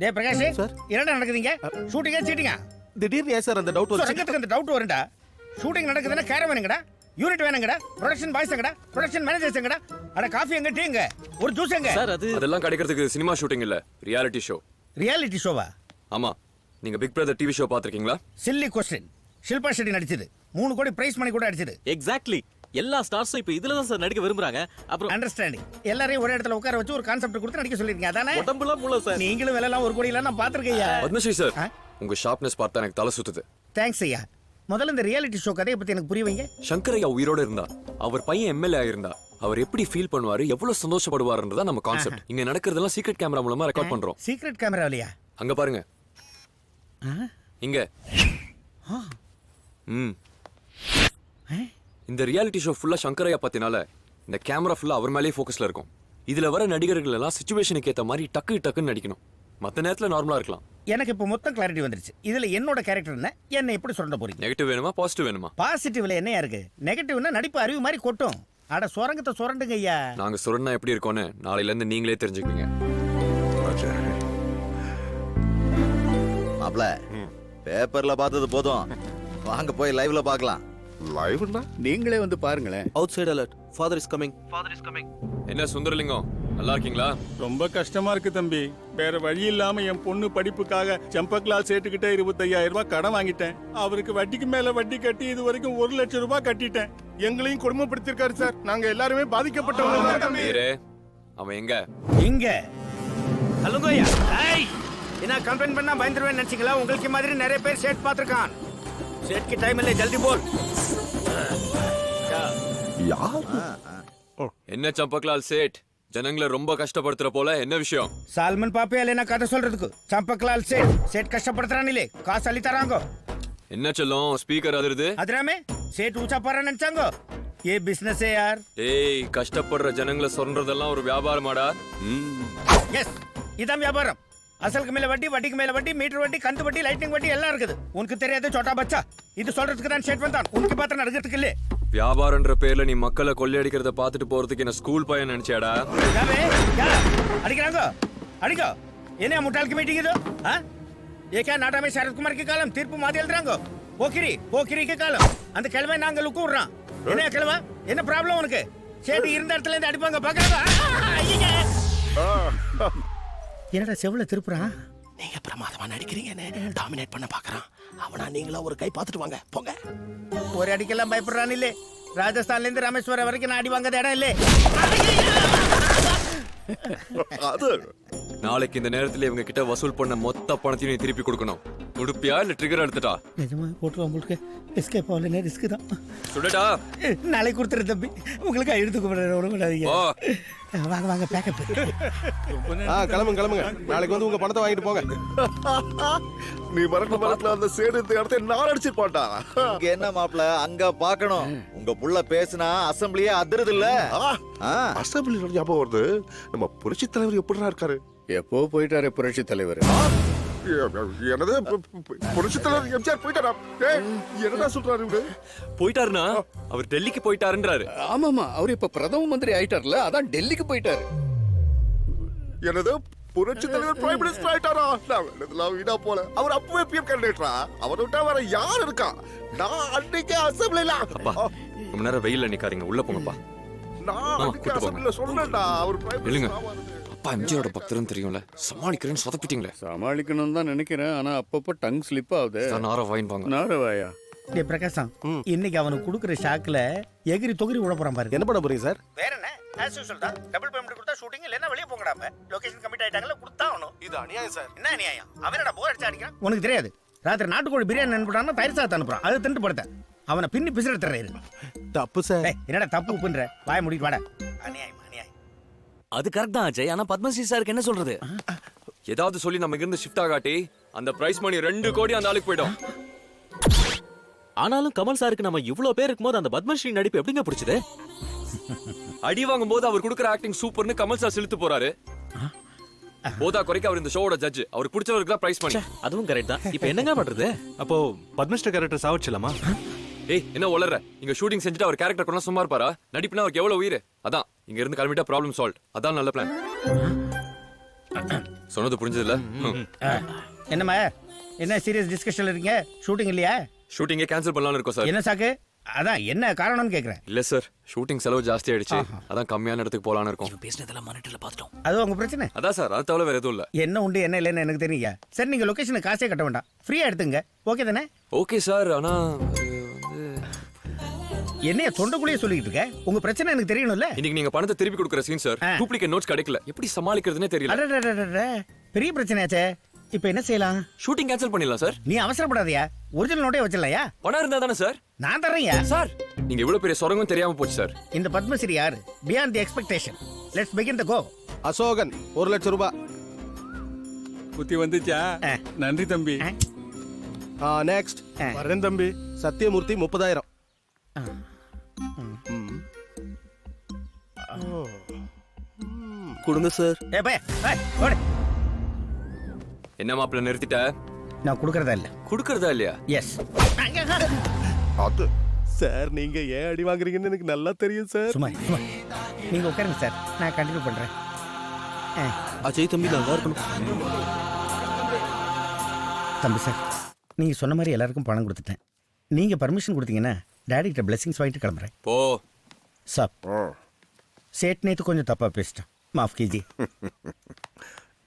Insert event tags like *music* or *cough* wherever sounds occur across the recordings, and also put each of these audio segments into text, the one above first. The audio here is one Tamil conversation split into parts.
டேய் பிரகாஷ் சார். என்னடா நடக்குதுங்க? ஷூட்டிங்கா சீட்டிங்கா திடீர்னு ஏன் சார் அந்த டவுட் ஸோ வந்து ரங்கத்துக்கு அந்த டவுட் வரும்டா ஷூட்டிங் நடக்குதுன்னா கேரம் வேணுங்கடா யூனிட் வேணுங்கடா? ப்ரொடக்ஷன் பாய்ஸ் எங்கடா? ப்ரொடக்ஷன் மேனேஜர்ஸ் எங்கடா? அட காஃபி எங்க டீ எங்க? ஒரு ஜூஸ் எங்க? சார் அது அதெல்லாம் கிடைக்கிறதுக்கு சினிமா ஷூட்டிங் இல்ல. ரியாலிட்டி ஷோ ரியாலிட்டி ஷோவா ஆமா. நீங்க பிக் பிரதர் டிவி ஷோ பாத்திருக்கீங்களா சில்லி கொஸ்டின் ஷில்பா ஷெட்டி நடிச்சது. மூணு கோடி பிரைஸ் மணி கூட அடிச்சது. எக்ஸாக்ட்லி எல்லா ஸ்டார்ஸும் இப்ப இதுல தான் சார் நடிக்க விரும்புறாங்க. அப்புறம் அண்டர்ஸ்டாண்டிங் எல்லாரையும் ஒரே இடத்துல உட்கார வச்சு ஒரு கான்செப்ட் கொடுத்து நடிக்க சொல்லிருக்கீங்க அதானே? உடம்புலாம் முள்ள சார் நீங்களும் விலைலாம் ஒரு கோடி நான் பார்த்துருக்கையா பத்மஸ்ரீ சார்? உங்க ஷார்ப்னஸ் பார்த்தா எனக்கு தலை சுத்துது. தேங்க்ஸ் ஐயா. முதல்ல இந்த ரியாலிட்டி ஷோ கதையை பத்தி எனக்கு புரிய வைங்க சங்கரையா உயிரோட இருந்தா அவர் பையன் எம்எல்ஏ ஆயிருந்தா அவர் எப்படி ஃபீல் பண்ணுவாரு எவ்வளவு சந்தோஷப்படுவாருன்றதா நம்ம கான்செப்ட் இங்க நடக்கிறதெல்லாம் சீக்ரெட் கேமரா மூலமா ரெக்கார்ட் பண்றோம். சீக்ரெட் கேமராவிலையா அங்க பாருங்க. இங்க. ம். இந்த ரியாலிட்டி ஷோ ஃபுல்லா சங்கரையா பத்தினால இந்த கேமரா ஃபுல்லா அவர் மேலேயே ஃபோக்கஸ்ல இருக்கும். இதுல வர நடிகர்கள் எல்லாம் சுச்சுவேஷனுக்கு ஏத்த மாதிரி டக்கு டக்குன்னு நடிக்கணும். மத்த நேரத்துல நார்மலா இருக்கலாம். எனக்கு இப்போ மொத்தம் கிளாரிட்டி வந்துருச்சு. இதுல என்னோட கேரக்டர் என்ன? என்ன எப்படி சுரண்ட போறீங்க? நெகட்டிவ் வேணுமா பாசிட்டிவ் வேணுமா? பாசிட்டிவ்ல என்னையா இருக்கு? நெகட்டிவ்னா நடிப்பு அறிவு மாதிரி கொட்டும். அட சுரங்கத்தை சுரண்டுங்க ஐயா. நாங்க சுரண்ணா எப்படி இருக்கோன்னு நாளையில இருந்து நீங்களே தெரிஞ்சுக்குவீங்க. மாப்ள பேப்பர்ல பார்த்தது போதும். வாங்க போய் லைவ்ல பார்க்கலாம். லைவ்னா நீங்களே வந்து பாருங்களேன். Outside alert father is coming என்ன சுந்தரலிங்கம்? நல்லா இருக்கீங்களா? ரொம்ப கஷ்டமா இருக்கு தம்பி. வேற வழி இல்லாம என் பொண்ணு படிப்புக்காக செம்பக்லால் சேட்டுக்கிட்ட இருபத்தையாயிரம் ரூபாய் கடன் வாங்கிட்டேன். அவருக்கு வட்டிக்கு மேல வட்டி கட்டி இது வரைக்கும் ஒரு லட்சம் ரூபாய் கட்டிட்டேன். எங்களையும் கொடுமைப்படுத்திருக்காரு சார். நாங்க எல்லாருமே பாதிக்கப்பட்டவங்க தான் தம்பி. அவன் எங்க? இங்க. சொல்லுங்க ஐயா ஏய் என்ன கம்ப்ளைண்ட் பண்ணா பயந்துருவேன் நினைச்சீங்களா? உங்களுக்கு மாதிரி நிறைய பேர் சேட் பார்த்திருக்கான். சேட் की டைம் இல்லை ஜல்தி போல் யார் என்ன சம்பக்லால் சேட் ஜனங்களை ரொம்ப கஷ்டப்படுத்துற போல என்ன விஷயம் சால்மன் பாப்பே இல்லைனா கதை சொல்றதுக்கு சம்பக்லால் சேட் சேட் கஷ்டப்படுத்துறானிலே காசு அள்ளி தராங்க என்ன சொல்லும் ஸ்பீக்கர் அதிருது அதுராமே சேட் ஊச்சா போற நினைச்சாங்க ஏ பிசினஸ் யார் டேய் கஷ்டப்படுற ஜனங்களை சொல்றதெல்லாம் ஒரு வியாபாரமாடா. எஸ் இதான் வியாபாரம் அசலுக்கு மேல வட்டி வட்டிக்கு மேல வட்டி மீட்டர் வட்டி கந்து வட்டி லைட்டிங் வட்டி எல்லாம் இருக்குது. உனக்கு தெரியாது சோட்டா பச்சா. இது சொல்றதுக்கு தான் ஸ்டேட்மெண்ட் தான் உனக்கு பார்த்து நடக்கிறதுக்கு இல்ல. வியாபாரம்ன்ற பேர்ல நீ மக்களை கொள்ளையடிக்கிறத பாத்துட்டு போறதுக்கு என்ன ஸ்கூல் பையன் நினைச்சாடா? அடிக்கிறாங்க? அடிக்கோ. என்ன முட்டாளுக்கு மீட்டிங் இது? ஏகே நாடாமே சரத்குமார் கி காலம். தீர்ப்பு மாத்தி எழுதுறாங்க. போக்கிரி போக்கிரி கி காலம். அந்த கிழமை நாங்க லுக்கு விடுறோம். என்ன கிழமை? என்ன ப்ராப்ளம் உனக்கு? சேட்டு இருந்த இடத்துல இருந்து அடிப்பாங்க பாக்குறாங்க என்னடா செவ்வள திருப்புறான் நீங்க பிரமாதமா நடிக்கிறீங்கன்னு டாமினேட் பண்ண பாக்குறான். அவனா நீங்களா ஒரு கை பார்த்துட்டு வாங்க போங்க. ஒரு அடிக்கெல்லாம் பயப்படுறான் இல்லே. ராஜஸ்தான்ல இருந்து ராமேஸ்வரம் வரைக்கும் நான் அடி வாங்காத இடம் இல்லே. நாளைக்கு இந்த நேரத்துல இவங்க கிட்ட வசூல் பண்ண மொத்த பணத்தையும் நீ திருப்பி கொடுக்கணும். உடுப்பியா இல்ல ட்ரிகர் எடுத்துட்டா? நிஜமா போட்டுருவோம் உங்களுக்கு எஸ்கேப் ஆகலன்னா ரிஸ்க் தான். சுடட்டா நாளைக்கு கொடுத்துரு தம்பி. உங்களுக்கு எடுத்து கூப்பிடுறேன் ஓ வாங்க வாங்க பேக்கப் ஆ கிளம்புங்க கிளம்புங்க. நாளைக்கு வந்து உங்க பணத்தை வாங்கிட்டு போங்க. நீ மறக்க மரத்துல அந்த சேடு இந்த இடத்த நான் அடிச்சிருப்பான்டா. இங்க என்ன மாப்ள அங்க பார்க்கணும். உங்க புள்ள பேசுனா அசம்பிளியே அதிருது இல்ல அசெம்பிளி ஞாபகம் வருது. நம்ம புரட்சி தலைவர் எப்படிடா இருக்காரு? எப்போ போயிட்டாரு புரட்சி தலைவர்? எ- என்னது? பு- பு- புரட்சி தலைவர் எம்ஜிஆர் போயிட்டாரா? ஏய், என்னடா சொல்றாரு இவரு? போயிட்டாருனா அவர் டெல்லிக்கு போயிட்டாருன்றாரு. ஆமாமா அவர் இப்ப பிரதம மந்திரி ஆயிட்டார்ல அதான் டெல்லிக்கு போயிட்டாரு. என்னது? புரட்சி தலைவர் பிரைம் மினிஸ்டர் ஆயிட்டாரா? நான் இதெல்லாம் வீணா போல. அவர் அப்பவே பிஎம் கேண்டிடேட்டா அவரை விட்டா வேற யார் இருக்கா? நான் அன்னைக்கே அசெம்பிளில அப்பா ரொம்ப நேரம் வெயில்ல நிக்காதீங்க. உள்ள போங்கப்பா. நான் அன்னைக்கு. அசெம்பிளில சொன்னேன்டா. அவர் பிரைம் இல்லைங்க மினிஸ்டர். அப்பா எம்ஜிஆரோட பக்தர்னு தெரியும்ல. சமாளிக்கிறேன்னு சொதப்பிட்டீங்களே. சமாளிக்கணும் தான் நினைக்கிறேன். ஆனா அப்பப்போ டங் ஸ்லிப் ஆகுது. நார வாங்கிப்பாங்க நாரவாயா டே பிரகாசம். இன்னைக்கு அவனுக்கு கொடுக்குற ஷாக்ல எகிரி தொகிரி விட போறான் பாருங்க என்ன பண்ண போறீங்க சார்? வேற என்ன? ஆஸ் யூசுவல் தான். டபுள் பேமெண்ட் கொடுத்தா ஷூட்டிங் இல்லைன்னா வெளியே போங்கடாம லொகேஷன் கமிட் ஆயிட்டாங்கல்ல கொடுத்தா ஆகணும். இது அநியாயம் சார். என்ன நியாயம் அவனடா போர் அடிச்சு அடிக்கிறான்? உனக்கு தெரியாது. ராத்திரி நாட்டுக்கோழி பிரியாணி அனுப்பிட்டான்னா தயிர் சாத்து அனுப்புறான். அதை திண்டு படுத்த. அவனை பின்னி பிசிற தர்றாரு தப்பு சார். என்னடா தப்பு உப்புன்ற? வாய முடிட்டு வாடா. அநியாயம் அநியாயம். அது கரெக்ட் தான் அஜய். ஆனா பத்மஸ்ரீ சாருக்கு என்ன சொல்றது? ஏதாவது சொல்லி நம்ம இருந்து ஷிஃப்ட் ஆகாட்டி அந்த பிரைஸ் மணி ரெண்டு கோடி அந்த ஆளுக்கு போயிடும். ஆனாலும் கமல் சாருக்கு நம்ம இவ்ளோ பேர் இருக்கும்போது அந்த பத்மஸ்ரீ நடிப்பு எப்படிங்க பிடிச்சது? அடி வாங்கும் போது அவர் கொடுக்குற ஆக்டிங் சூப்பர்னு கமல் சார் செலுத்து போறாரு. போதா குறைக்க அவர் இந்த ஷோவோட ஜட்ஜ் அவருக்கு பிடிச்சவருக்கு தான் பிரைஸ் பண்ணி அதுவும் கரெக்ட் தான். இப்போ என்னங்க பண்றது? அப்போ பத்மஸ்ரீ கேரக்டர் சாவச்சிடலாமா? ஏய் என்ன வளர்ற இங்க ஷூட்டிங் செஞ்சுட்டு அவர் கேரக்டர் கொண்டா சும்மா இருப்பாரா? நடிப்புனா அவருக்கு எவ்வளவு உயிர்? அதான். இங்க இருந்து கிளம்பிட்டா ப்ராப்ளம் சால்வ் அதான் நல்ல பிளான் *clears throat* சொன்னது புரிஞ்சதுல. என்னம்மா? என்ன சீரியஸ் டிஸ்கஷன்ல இருக்கீங்க? ஷூட்டிங் இல்லையா? ஷூட்டிங்கே கேன்சல் பண்ணலாம்னு இருக்கோம் சார் என்ன சாக்கு? அதான் என்ன காரணம்னு கேக்குறேன். இல்ல சார் ஷூட்டிங் செலவு ஜாஸ்தி ஆயிடுச்சு. அதான் கம்மியான இடத்துக்கு போலான்னு இருக்கோம். பேசினதெல்லாம் மானிட்டர்ல பார்த்துட்டோம். அது உங்க பிரச்சனை? அதான் சார் அது தவிர வேற எதுவும் இல்ல. என்ன உண்டு என்ன இல்லைன்னு எனக்கு தெரியுங்க. சரி நீங்க லொகேஷனுக்கு காசே கட்ட வேண்டாம். ஃப்ரீயா எடுத்துங்க. ஓகே தானே? ஓகே சார் ஆனா என்னைய தொண்டைக்குள்ளேயே சொல்லிட்டு இருக்க? உங்க பிரச்சனை எனக்கு தெரியணும்ல? இன்னைக்கு நீங்க பணத்தை திருப்பி கொடுக்குற சீன் சார் ஆ. டூப்ளிகேட் நோட்ஸ் கிடைக்கல. எப்படி சமாளிக்கிறதுனே தெரியல. அடடடடடட. பெரிய பிரச்சனையாச்சே. இப்போ என்ன செய்யலாம்? ஷூட்டிங் கேன்சல் பண்ணிடலாம் சார் நீ அவசரப்படாதயா. ஒரிஜினல் நோட்டே வச்சிடலையா? பணம் இருந்தா தானே சார் நான் தர்றேன்யா. சார் நீங்க இவ்வளவு பெரிய சொரங்கம் தெரியாம போச்சு சார் இந்த பத்மஸ்ரீ யாரு? Beyond the expectation let's begin the go Ashokan ஒரு லட்சம் ரூபாய் புத்தி வந்துச்சா? ஆ. நன்றி தம்பி. ஆ. நெக்ஸ்ட் ஆ. வரேன் தம்பி. சத்தியமூர்த்தி முப்பதாயிரம். கொடுங்க சார் ஏ பைய என்ன மாப்பிள்ள நிறுத்திட்ட? நான் கொடுக்கறதா இல்ல. குடுக்கறதா இல்லையா? எஸ் அது சார் நீங்க ஏன் அடி வாங்குறீங்கன்னு எனக்கு நல்லா தெரியும் சார் சும்மா சும்மா. நீங்க உட்காருங்க சார் நான் கண்டினியூ பண்றேன். ஆ, அஜய் தம்பி நல்லா இருக்கணும் தம்பி சார் நீங்க சொன்ன மாதிரி எல்லாருக்கும் பணம் கொடுத்துட்டேன். நீங்க பர்மிஷன் கொடுத்தீங்கன்னா டாடி கிட்ட பிளெஸிங்ஸ் வாங்கிட்டு கிளம்புறேன். போ. சாப் சேட் நேத்து கொஞ்சம் தப்பா பேசிட்டேன். மாஃப் கேஜி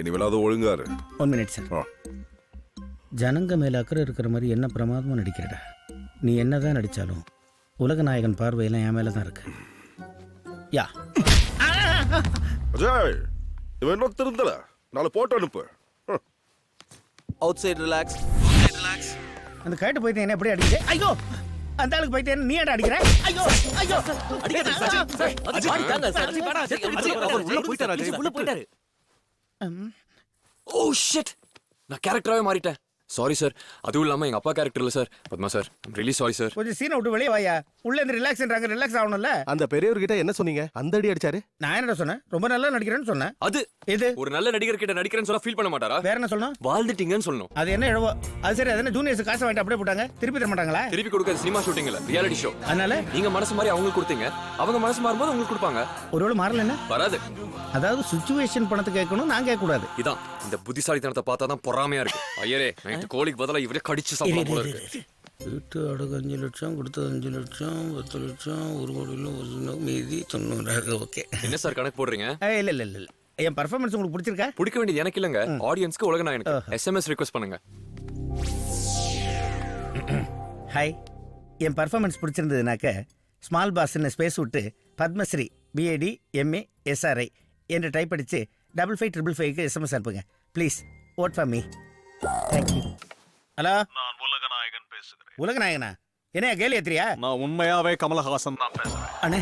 இனிமேலாவது ஒழுங்காரு. ஒன் மினிட் சார் ஜனங்க மேல அக்கறை இருக்கிற மாதிரி என்ன பிரமாதமா நடிக்கிறடா? நீ என்னதான் நடிச்சாலும் உலக நாயகன் பார்வையெல்லாம் என் மேல தான் இருக்கு. யா. அஜய் இவன் இன்னும் திருந்தல. நாளை போட்டோ அனுப்பு. அவுட் சைடு ரிலாக்ஸ் அந்த கேட்டு போயிட்டு என்ன எப்படி அடிக்கிறே ஐயோ! அந்த ஆளுக்கு போயிட்டு நீ ஏன்டா அடிக்கிற? ஐயோ ஐயோ. அவர் உள்ள போயிட்டாரு உள்ள போயிட்டாரு. ஓ ஷிட் நான் கேரக்டராவே மாறிட்டேன். சாரி சார் அதுவும் இல்லாம எங்க அப்பா கேரக்டர் இல்ல sir Padma sir really sorry sir கொஞ்சம் சீனை விட்டு வெளியே வாயா. உள்ள இருந்து ரிலாக்ஸ்ன்றாங்க ரிலாக்ஸ் ஆகணும்ல? அந்த பெரியவர்கிட்ட என்ன சொன்னீங்க? அந்த அடி அடிச்சாரு? நான் என்னடா சொன்னேன்? ரொம்ப நல்லா நடிக்கிறேன்னு சொன்னேன். அது இது ஒரு நல்ல நடிகர் கிட்ட நடிக்கிறேன்னு சொன்னா ஃபீல் பண்ண மாட்டாரா? வேற என்ன சொல்லணும்? வாழ்ந்துட்டீங்கன்னு சொல்லணும். அது என்ன இழவோ அது சரி அது என்ன ஜூனியர்ஸ் காசை வாங்கிட்டு அப்படியே போட்டாங்க? திருப்பி தர மாட்டாங்களா? திருப்பி கொடுக்க சினிமா ஷூட்டிங் இல்ல ரியாலிட்டி ஷோ அதனால? நீங்க மனசு மாதிரி அவங்களுக்கு கொடுத்தீங்க. அவங்க மனசு மாறும்போது உங்களுக்கு கொடுப்பாங்க. ஒருவேளை மாறலன்னா வராது. அதாவது சுச்சுவேஷன் பணத்தை கேட்கணும் நான் கேட்கக்கூடாது. இதான் இந்த புத்திசாலித்தனத்தை பார்த்தா தான் பொறாமையா இருக்கு. ஐயரே கோழிக்கு பதிலா இவரே கடிச்சு சாப்பிடலாம் போல இருக்கு. வீட்டு அடகு அஞ்சு லட்சம் கொடுத்தது அஞ்சு லட்சம் பத்து லட்சம் ஒரு கோடியில் ஒரு மீதி தொண்ணூறு ஓகே. என்ன சார் கணக்கு போடுறீங்க? இல்லை இல்லை இல்லை என் பர்ஃபார்மன்ஸ் உங்களுக்கு பிடிச்சிருக்கா? பிடிக்க வேண்டியது எனக்கு இல்லங்க. ஆடியன்ஸ்க்கு உலக நாயனுக்கு எஸ்எம்எஸ் ரிக்வெஸ்ட் பண்ணுங்க. *clears throat* ஹாய் என் பர்ஃபார்மன்ஸ் பிடிச்சிருந்ததுனாக்க ஸ்மால் பாஸ்ன்னு ஸ்பேஸ் விட்டு பத்மஸ்ரீ பிஏடி எம்ஏ எஸ்ஆர்ஐ என்று டைப் அடித்து டபுள் ஃபைவ் ட்ரிபிள் ஃபைவ்க்கு எஸ்எம்எஸ் அனுப்புங்க. Please vote for me thank you hello நான் உலகநாயகன் பேசுகிறேன். உலகநாயகனா? என்ன கேலி ஏத்திரியா நான் உண்மையாவே கமலஹாசன். தான் பேசுறேன். அண்ணே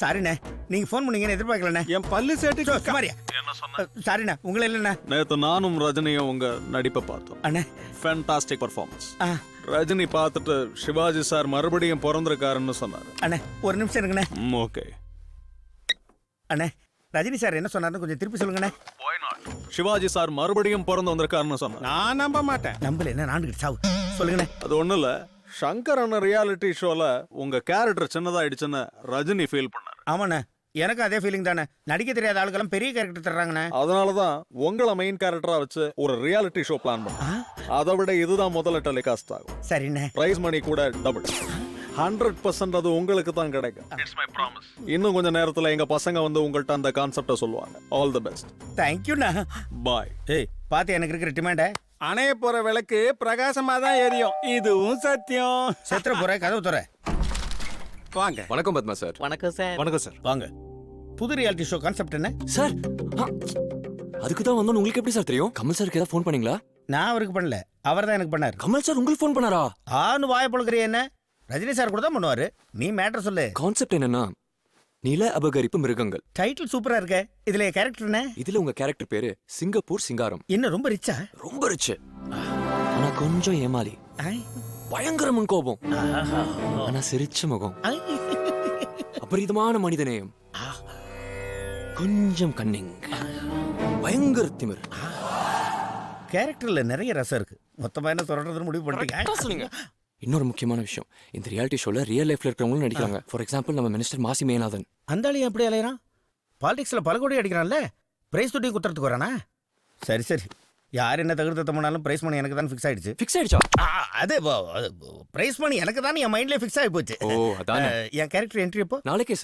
சாரிண்ணே. நீங்கள் ஃபோன் பண்ணீங்கன்னு எதிர்பார்க்கலண்ணே. என் பல்லு சேட்டு கமாரியா என்ன சொன்ன? சாரிண்ணா உங்களை இல்லைண்ணா. நேத்து நானும் ரஜினியும் உங்க நடிப்பை பார்த்தோம். அண்ணே. ஃபேண்டாஸ்டிக் பர்ஃபார்மன்ஸ் ஆ. ரஜினி பார்த்துட்டு சிவாஜி சார் மறுபடியும் பிறந்திருக்காருன்னு சொன்னாரு. அண்ணே ஒரு நிமிஷம் இருங்கண்ணே. ஓகே. அண்ணே ரஜினி சார் என்ன சொன்னார்னு கொஞ்சம் திருப்பி சொல்லுங்கண்ணே. சிவாஜி சார் மறுபடியும் பிறந்து வந்திருக்காருன்னு சொன்னார் நான் நம்ப மாட்டேன். நம்பல என்ன நான்கு சாவு. சொல்லுங்கண்ணே. அது ஒண்ணும் இல்ல. சங்கர் அண்ணன் ரியாலிட்டி ஷோல உங்க கேரக்டர் சின்னதாயிடுச்சுன்னு ரஜினி ஃபீல் பண்ணாரு. ஆமாண்ணே. எனக்கும் அதே ஃபீலிங் தானே நடிக்க தெரியாத ஆளுக்கெல்லாம் பெரிய கேரக்டர் தர்றாங்கண்ணே. அதனாலதான் உங்களை மெயின் கேரக்டரா வச்சு ஒரு ரியாலிட்டி ஷோ பிளான் பண்ணோம் அதை விட இதுதான் முதல்ல டெலிகாஸ்ட் ஆகும். சரிண்ணே. பிரைஸ் மணி கூட டபுள் ஹண்ட்ரட் பர்சன்ட் அது உங்களுக்கு தான் கிடைக்கும். இன்னும் கொஞ்ச நேரத்துல எங்க பசங்க வந்து உங்கள்ட்ட அந்த கான்செப்டை சொல்லுவாங்க. ஆல் தி பெஸ்ட் தேங்க்யூண்ணா பாய் ஏய் பார்த்து எனக்கு இருக்கிற டிமாண்ட அணைய போற விளக்கு பிரகாசமா தான் எரியும். இதுவும் சத்தியம். செத்துற போற கதவு துற. வாங்க. வணக்கம் பத்மா சார். வணக்கம் சார். வணக்கம் சார். வாங்க. புது ரியாலிட்டி ஷோ கான்செப்ட் என்ன? சார் அதுக்கு தான் வந்தோம் உங்களுக்கு எப்படி சார் தெரியும்? கமல் சாருக்கு ஏதாவது ஃபோன் பண்ணீங்களா? நான் அவருக்கு பண்ணல. அவர் தான் எனக்கு பண்ணார். கமல் சார் உங்களுக்கு ஃபோன் பண்ணாரா? ஆன்னு வாய பொழுக்கிறிய என்ன? ரஜினி சார் கூட தான் பண்ணுவாரு. நீ மேட்டர் சொல்லு. கான்செப்ட் என்னன்னா நில அபகரிப்பு மிருகங்கள். டைட்டில் சூப்பரா இருக்க. இதுல கேரக்டர் என்ன? இதுல உங்க கேரக்டர் பேரு சிங்கப்பூர் சிங்காரம். என்ன ரொம்ப ரிச்சா ரொம்ப ரிச்சு ஆனா கொஞ்சம் ஏமாளி பயங்கர முன் கோபம். ஆனா சிரிச்ச முகம். அபரிதமான மனிதநேயம். கொஞ்சம் கன்னிங் பயங்கர திமிர். கேரக்டர்ல நிறைய ரசம் இருக்கு. மொத்தமா என்ன தொடர்றதுன்னு முடிவு பண்ணிட்டீங்க. சொல்லுங்க இன்னொரு முக்கியமான விஷயம். இந்த ரியாலிட்டி ஷோல ரியல் லைஃப்ல இருக்கிறவங்களும் நடிக்கிறாங்க. ஃபார் எக்ஸாம்பிள் நம்ம மினிஸ்டர் மாசி மேனாதன் அந்த ஆளு ஏன் அப்படி அலையறான் பாலிடிக்ஸ்ல பல கோடி அடிக்கிறான்ல. பிரைஸ் தொட்டி குத்துறதுக்கு வரானா? சரி சரி. யார் என்ன தகுதி தம்மனாலும் பிரைஸ் மணி எனக்கு தான் ஃபிக்ஸ் ஆயிடுச்சு. ஃபிக்ஸ் ஆயிடுச்சா? ஆ, அது பிரைஸ் மணி எனக்கு தான் என் மைண்ட்லயே ஃபிக்ஸ் ஆகி போச்சு. ஓ அதானே. என் கேரக்டர் என்ட்ரி எப்போ? நாளைக்கே